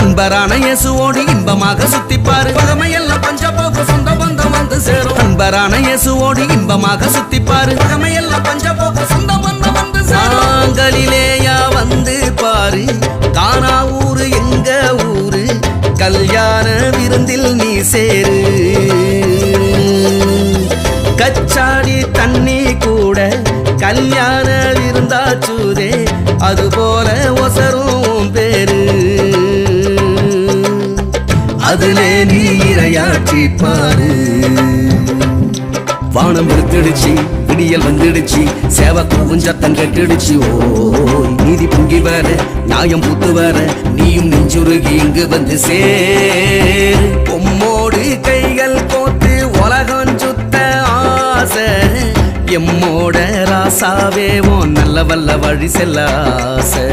அன்பரான இயேசுவோடு இன்பமாக சுத்திப்பாரு. பழமையெல்லாம் பஞ்ச போக சொந்த பந்தம் வந்து சேரும். அன்பரான இயேசுவோடு இன்பமாக சுத்திப்பாரு. பழமையெல்லாம் பஞ்ச போக சொந்த பந்தம் வந்து சேரும். நாங்களிலேயா வந்து பாரு. காணா ஊரு எங்க ஊரு? கல்யாண விருந்தில் நீ சேரு. கச்சாடி தண்ணி கூட கல்யாண விருந்தாச்சுதே அதுபோல ஒசரும் அதிலே நீ இரையாற்றி பாரு. வானம் வெளுத்துடுச்சு விடியல் வந்துடுச்சு சேவை கூவும் சத்தம் கெட்டுடுச்சு. ஓ நீதி பொங்கி வர நியாயம் பூத்து வர நீயும் நெஞ்சுருகி இங்கு வந்து சேர். பொம்மோடு கைகள் கோத்து உலகம் சுத்த ஆசை. எம்மோட ராசாவே ஓ நல்ல வல்ல வழி செல்ல ஆசை.